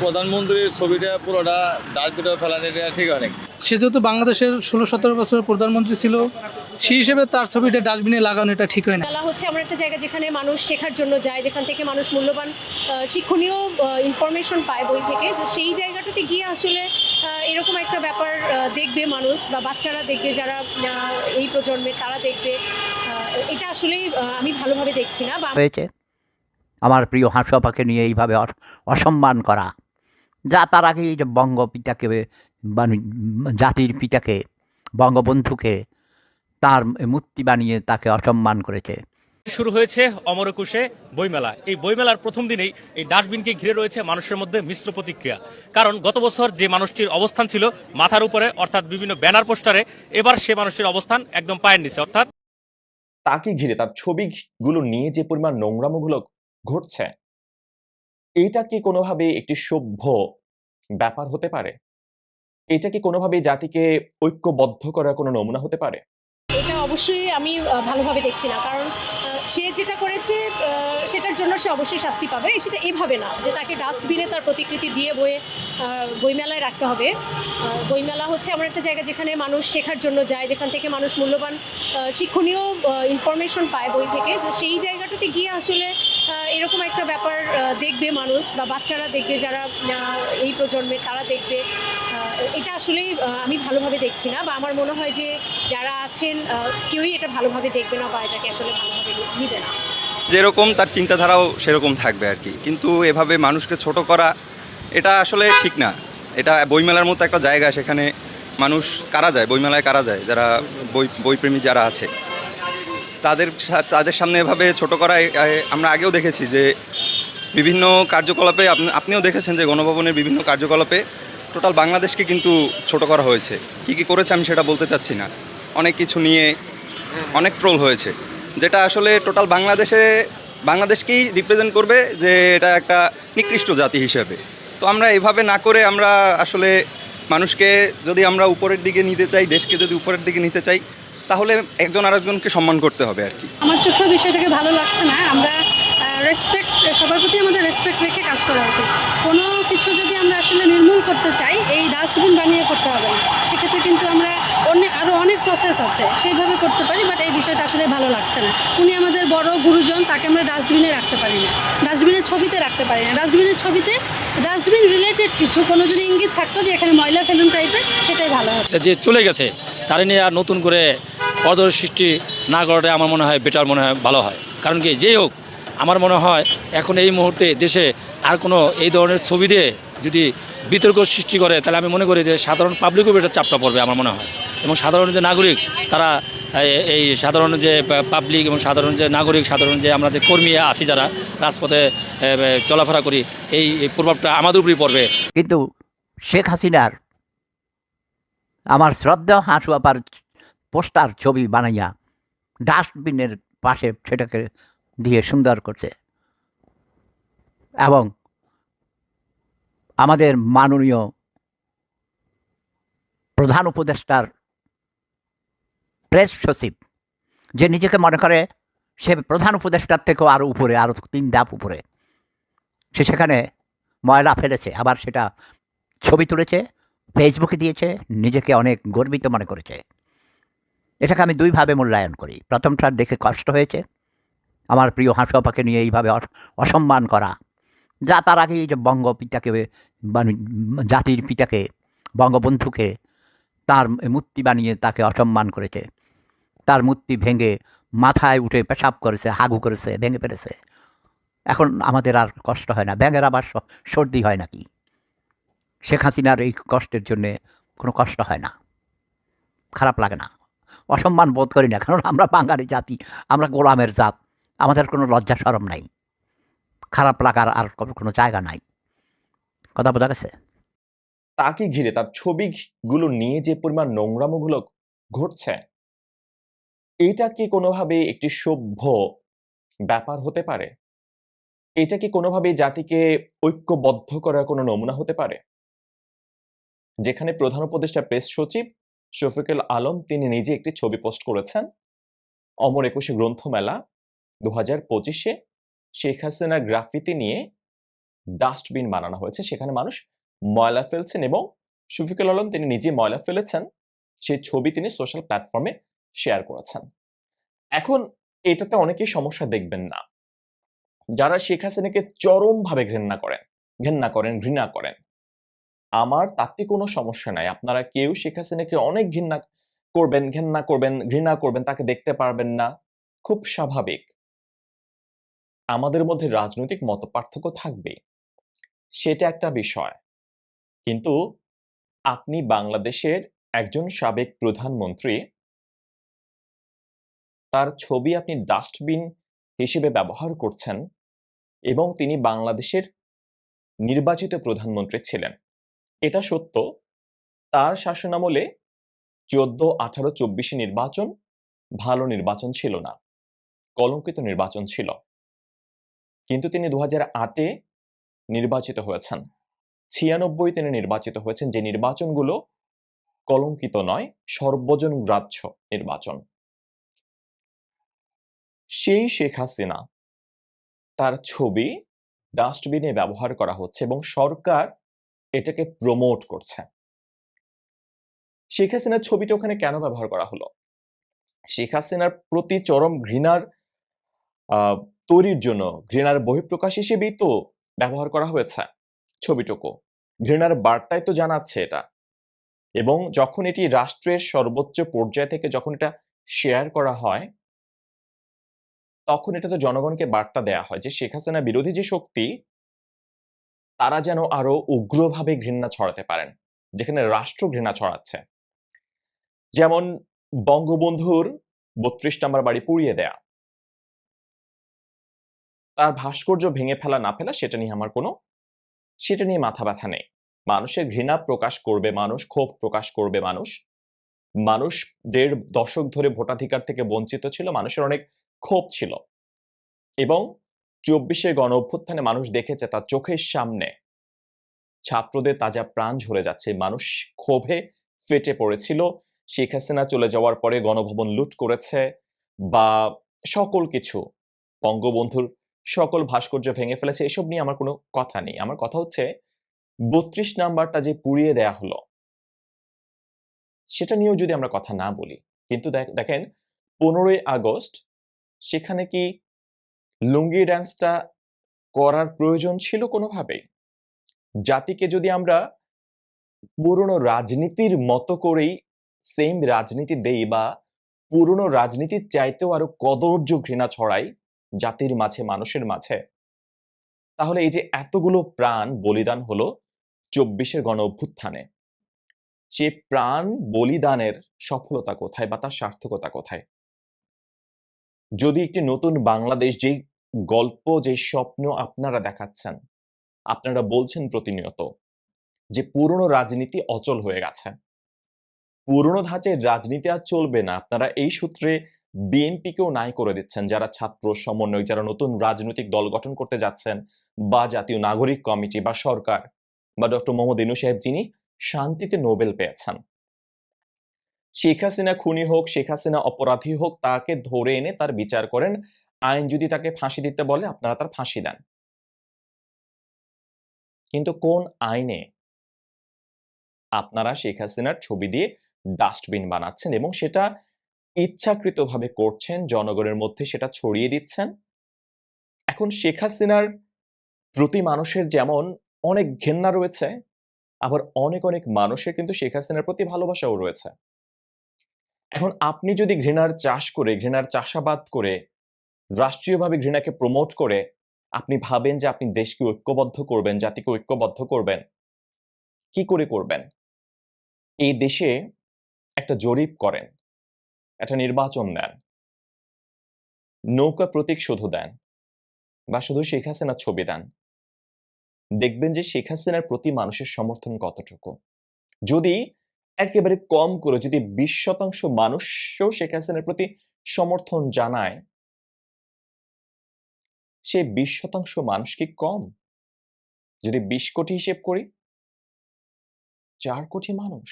প্রধানমন্ত্রীর ছবিটা পুরোটা ডাস্টবিনে ফেলানো এটা ঠিক অনেক সে যেহেতু বাংলাদেশের ষোলো সতেরো বছর প্রধানমন্ত্রী ছিল সেই হিসেবে তার ছবিটা ডাস্টবিনে লাগানো এটা ঠিক হয় না। মেলা হচ্ছে এমন একটা জায়গা যেখানে মানুষ শেখার জন্য যায় যেখান থেকে মানুষ মূল্যবান শিক্ষণীয় ইনফরমেশন পায় বই থেকে। তো সেই জায়গাটাতে গিয়ে আসলে এরকম একটা ব্যাপার দেখবে মানুষ বা বাচ্চারা দেখবে যারা এই প্রজন্মের তারা দেখবে। এটা আসলেই আমি ভালোভাবে দেখছি না বা হয়েছে আমার প্রিয় হাঁসপাকে নিয়ে এইভাবে অস- অসম্মান করা। যা তার আগে এই যে বঙ্গ পিতাকে বানি- জাতির পিতাকে বঙ্গবন্ধুকে তার মূর্তি বানিয়ে তাকে অসম্মান করেছে। শুরু হয়েছে অমরকুশে বইমেলা। এই বইমেলার প্রথম দিনেই এই ডাস্টবিনকে ঘিরে রয়েছে মানুষের মধ্যে মিশ্র প্রতিক্রিয়া। কারণ গত বছর যে মানুষটির অবস্থান ছিল মাথার উপরে অর্থাৎ বিভিন্ন ব্যানার পোস্টারে এবার সে মানুষটির অবস্থান একদম পায়ের নিচে অর্থাৎ তাকে ঘিরে তার ছবিগুলো নিয়ে যে পরিমাণ নোংরামোগুলো ঘটছে এইটা কি কোনোভাবে একটি সভ্য ব্যাপার হতে পারে? এটা কি কোনোভাবে জাতিকে ঐক্যবদ্ধ করার কোনো নমুনা হতে পারে? এটা অবশ্যই আমি ভালোভাবে দেখছি না। কারণ সে যেটা করেছে সেটার জন্য সে অবশ্যই শাস্তি পাবে। সেটা এভাবে না যে তাকে ডাস্টবিনে তার প্রতিকৃতি দিয়ে আহ, বইমেলায় রাখতে হবে। বইমেলা হচ্ছে এমন একটা জায়গা যেখানে মানুষ শেখার জন্য যায় যেখান থেকে মানুষ মূল্যবান শিক্ষণীয় ইনফরমেশন পায় বই থেকে। সেই জায়গাটাতে গিয়ে আসলে এরকম একটা ব্যাপার দেখবে মানুষ বা বাচ্চারা দেখবে যারা এই প্রজন্মের তারা দেখবে। এটা আসলেই আমি ভালোভাবে দেখছি না বা আমার মনে হয় যে যারা আছেন কেউই এটা ভালোভাবে দেখবে না বা এটাকে আসলে ভালোভাবে নিবে না। যেরকম তার চিন্তাধারাও সেরকম থাকবে আর কি। কিন্তু এভাবে মানুষকে ছোট করা, এটা আসলে ঠিক না। এটা বইমেলার মতো একটা জায়গা, সেখানে মানুষ কারা যায়? বইমেলায় কারা যায়? যারা বই, বইপ্রেমী যারা আছে। তাদের তাদের সামনে এভাবে ছোট করা আমরা আগেও দেখেছি যে বিভিন্ন কার্যকলাপে আপনিও দেখেছেন যে গণভবনের বিভিন্ন কার্যকলাপে টোটাল বাংলাদেশকে কিন্তু ছোট করা হয়েছে। কী কী করেছে আমি সেটা বলতে চাচ্ছি না। অনেক কিছু নিয়ে অনেক ট্রোল হয়েছে। যেটা আসলে টোটাল বাংলাদেশে, বাংলাদেশকেই রিপ্রেজেন্ট করবে যে এটা একটা নিকৃষ্ট জাতি হিসেবে। তো আমরা এভাবে না করে আমরা আসলে মানুষকে যদি আমরা উপরের দিকে নিতে চাই, দেশকে যদি উপরের দিকে নিতে চাই তাহলে একজন আরেকজনকে সম্মান করতে হবে আর কি। আমার চোখেও বিষয়টাকে ভালো লাগছে না। আমরা রেসপেক্ট সবার প্রতি আমাদের রেসপেক্ট রেখে কাজ করা উচিত। কোনো কিছু যদি আমরা আসলে নির্মূল করতে চাই এই ডাস্টবিন বানিয়ে করতে হবে না। সেক্ষেত্রে কিন্তু আমরা অন্য আরও অনেক প্রসেস আছে। সেইভাবে করতে পারি বাট এই বিষয়টা আসলে ভালো লাগছে না। উনি আমাদের বড় গুরুজন তাকে আমরা ডাস্টবিনে রাখতে পারি না। ডাস্টবিনের ছবিতে রাখতে পারি না। ডাস্টবিনের ছবিতে ডাস্টবিন রিলেটেড কিছু কোনো যদি ইঙ্গিত থাকতো যে এখানে ময়লা ফেলুন টাইপের সেটাই ভালো হতো। যে চলে গেছে তার নিয়ে আর নতুন করে পদর সৃষ্টি না করাটাই আমার মনে হয় বেটার মনে হয় ভালো হয়। কারণ কি, যেই হোক, আমার মনে হয় এখন এই মুহূর্তে দেশে আর কোনো এই ধরনের ছবি দিয়ে যদি বিতর্ক সৃষ্টি করে, তাহলে আমি মনে করি যে সাধারণ পাবলিকও এটা চাপটা পড়বে আমার মনে হয়। এবং সাধারণ যে নাগরিক, তারা এই সাধারণ যে পাবলিক এবং সাধারণ যে নাগরিক, সাধারণ যে আমরা যে কর্মী আছি যারা, রাজপথে চলাফেরা করি, এই প্রভাবটা আমাদের উপরেই পড়বে। কিন্তু শেখ হাসিনার আমার শ্রদ্ধা হাঁসু আপার পোস্টার ছবি বানাইয়া ডাস্টবিনের পাশে সেটাকে দিয়ে সুন্দর করছে। এবং আমাদের মাননীয় প্রধান উপদেষ্টার প্রেস সচিব, যে নিজেকে মনে করে সে প্রধান উপদেষ্টার থেকেও আরও উপরে আরও তিন ধাপ উপরে, সে সেখানে ময়লা ফেলেছে, আবার সেটা ছবি তুলেছে ফেসবুকে দিয়েছে, নিজেকে অনেক গর্বিত মনে করেছে। এটাকে আমি দুইভাবে মূল্যায়ন করি। প্রথমটার দেখে কষ্ট হয়েছে। আমার প্রিয় হাঁসপাকে নিয়ে এইভাবে অস- অসম্মান করা। যা তার আগে এই যে বঙ্গ পিতাকে বানি- জাতির পিতাকে, বঙ্গবন্ধুকে তার মূর্তি বানিয়ে তাকে অসম্মান করেছে। তার মূর্তি ভেঙে মাথায় উঠে পেশাব করেছে, হাগু করেছে, ভেঙে ফেলেছে। এখন আমাদের আর কষ্ট হয় না। ব্যাঙের আবার সর্দি হয় নাকি? শেখ হাসিনার এই কষ্টের জন্যে কোনো কষ্ট হয় না। খারাপ লাগে না। অসম্মান বোধ করি না, কারণ আমরা বাঙালি জাতি, আমরা গোলামের জাত, আমাদের কোনো লজ্জা সরম নাই, খারাপ লাগার আর কোনো- জায়গা নাই। কথা বোঝা গেছে? তাকে ঘিরে তার ছবিগুলো নিয়ে যে পরিমাণ নোংরামোগুলো ঘটছে, এটা কি কোনোভাবে একটি সভ্য ব্যাপার হতে পারে? এটা কি কোনোভাবে জাতিকে ঐক্যবদ্ধ করার কোনো নমুনা হতে পারে? যেখানে প্রধান উপদেষ্টা প্রেস সচিব শফিকুল আলম তিনি নিজে একটি ছবি পোস্ট করেছেন। অমর একুশে গ্রন্থমেলা দু হাজার পঁচিশে শেখ হাসিনার গ্রাফিতি নিয়ে ডাস্টবিন বানানো হয়েছে। সেখানে মানুষ ময়লা ফেলছেন এবং শফিকুল আলম তিনি নিজে ময়লা ফেলেছেন। সেই ছবি তিনি সোশ্যাল প্ল্যাটফর্মে শেয়ার করেছেন। এখন এটাতে অনেকেই সমস্যা দেখবেন না। যারা শেখ হাসিনাকে চরমভাবে ঘৃণা করেন ঘৃণা করেন ঘৃণা করেন আমার তাতে কোনো সমস্যা নাই। আপনারা কেউ শেখ হাসিনাকে অনেক ঘৃণা করবেন ঘৃণা করবেন ঘৃণা করবেন, তাকে দেখতে পারবেন না। খুব স্বাভাবিক। আমাদের মধ্যে রাজনৈতিক মত পার্থক্য থাকবে। সেটা একটা বিষয়। কিন্তু আপনি বাংলাদেশের একজন সাবেক প্রধানমন্ত্রী তার ছবি আপনি ডাস্টবিন হিসেবে ব্যবহার করছেন এবং তিনি বাংলাদেশের নির্বাচিত প্রধানমন্ত্রী ছিলেন। এটা সত্য। তার শাসনামলে চোদ্দ আঠারো চব্বিশে নির্বাচন ভালো নির্বাচন ছিল না, কলঙ্কিত নির্বাচন ছিল। কিন্তু তিনি দু আটে নির্বাচিত হয়েছেন। ছিয়ানব্বই তিনি নির্বাচিত হয়েছেন যে নির্বাচনগুলো কলঙ্কিত নয়, সর্বজন গ্রাহ্য নির্বাচন। সেই শেখ হাসিনা তার ছবি ডাস্টবিনে ব্যবহার করা হচ্ছে এবং সরকার এটাকে প্রমোট করছে। শেখ হাসিনার ছবিটা ওখানে কেন ব্যবহার করা হলো? শেখ হাসিনার প্রতি চরম ঘৃণার তৈরির জন্য, ঘৃণার বহিঃপ্রকাশ হিসেবেই তো ব্যবহার করা হয়েছে ছবিটুকু। ঘৃণার বার্তায় তো জানাচ্ছে এটা। এবং যখন এটি রাষ্ট্রের সর্বোচ্চ পর্যায় থেকে যখন এটা শেয়ার করা হয়, তখন এটা তো জনগণকে বার্তা দেয়া হয় যে শেখ হাসিনা বিরোধী যে শক্তি তারা যেন আরও উগ্রভাবে ঘৃণা ছড়াতে পারেন, যেখানে রাষ্ট্র ঘৃণা ছড়াচ্ছে। যেমন বঙ্গবন্ধুর বত্রিশ নম্বর বাড়ি পুড়িয়ে দেয়া। তার ভাস্কর্য ভেঙে ফেলা না ফেলা সেটা নিয়ে আমার কোনো, সেটা নিয়ে মাথা ব্যথা নেই। মানুষের ঘৃণা প্রকাশ করবে মানুষ, ক্ষোভ প্রকাশ করবে মানুষ। মানুষ দেড় দশক ধরে ভোটাধিকার থেকে বঞ্চিত ছিল, মানুষের অনেক ক্ষোভ ছিল। এবং চব্বিশে গণ অভ্যুত্থানে মানুষ দেখেছে তার চোখের সামনে। ছাত্রদের তাজা প্রাণ ঝরে যাচ্ছে। মানুষ ক্ষোভে ফেটে পড়েছিল। শেখ হাসিনা চলে যাওয়ার পরে গণভবন লুট করেছে বা সকল কিছু, বঙ্গবন্ধুর সকল ভাস্কর্য ভেঙে ফেলেছে, এসব নিয়ে আমার কোনো কথা নেই। আমার কথা হচ্ছে, বত্রিশ নাম্বারটা যে পুড়িয়ে দেয়া হলো, সেটা নিয়েও যদি আমরা কথা না বলি, কিন্তু দেখ- দেখেন, পনেরোই আগস্ট, সেখানে কি লুঙ্গি ড্যান্সটা করার প্রয়োজন ছিল কোনোভাবেই। জাতিকে যদি আমরা পুরনো রাজনীতির মতো করেই সেম রাজনীতি দেই বা পুরনো রাজনীতির চাইতেও আরও কদর্য ঘৃণা ছড়াই জাতির মাঝে, মানুষের মাঝে, তাহলে এই যে এতগুলো প্রাণ বলিদান হলো চব্বিশের গণ অভ্যুত্থানে সে প্রাণ বলিদানের সফলতা কোথায় বা তার সার্থকতা কোথায়? যদি একটি নতুন বাংলাদেশ যে গল্প যে স্বপ্ন আপনারা দেখাচ্ছেন, আপনারা বলছেন প্রতিনিয়ত যে পুরনো রাজনীতি অচল হয়ে গেছে। পুরনো ধাঁচের রাজনীতি আর চলবে না। আপনারা এই সূত্রে বিএনপিকেও নাই করে দিচ্ছেন। যারা ছাত্র সমন্বয় যারা নতুন রাজনৈতিক দল গঠন করতে যাচ্ছেন বা জাতীয় নাগরিক কমিটি বা সরকার বা ডক্টর মোহাম্মদ ইনু সাহেব, যিনি শান্তিতে নোবেল পেয়েছেন। শেখ হাসিনা খুনি হোক, শেখ হাসিনা অপরাধী হোক, তাকে ধরে এনে তার বিচার করেন। আইন যদি তাকে ফাঁসি দিতে বলে, আপনারা তার ফাঁসি দেন। কিন্তু কোন আইনে আপনারা শেখ হাসিনার ছবি দিয়ে ডাস্টবিন বানাচ্ছেন এবং সেটা ইচ্ছাকৃতভাবে করছেন, জনগণের মধ্যে সেটা ছড়িয়ে দিচ্ছেন? এখন শেখ হাসিনার প্রতি মানুষের যেমন অনেক ঘেন্না রয়েছে, আবার অনেক অনেক মানুষের কিন্তু শেখ হাসিনার প্রতি ভালোবাসাও রয়েছে। এখন আপনি যদি ঘৃণার চাষ করে, ঘৃণার চাষাবাদ করে, রাষ্ট্রীয়ভাবে ঘৃণাকে প্রমোট করে, আপনি ভাবেন যে আপনি দেশকে ঐক্যবদ্ধ করবেন, জাতিকে ঐক্যবদ্ধ করবেন, কি করে করবেন? এই দেশে একটা জরিপ করেন, একটা নির্বাচন দেন, নৌকা প্রতীক শুধু দেন বা শুধু শেখ হাসিনার ছবি দেন, দেখবেন যে শেখ হাসিনার প্রতি মানুষের সমর্থন কতটুকু? যদি একেবারে কম করে যদি বিশ শতাংশ মানুষও শেখ হাসিনার প্রতি সমর্থন জানায় সে বিশ শতাংশ মানুষ কি কম? যদি বিশ কোটি হিসেব করি, চার কোটি মানুষ।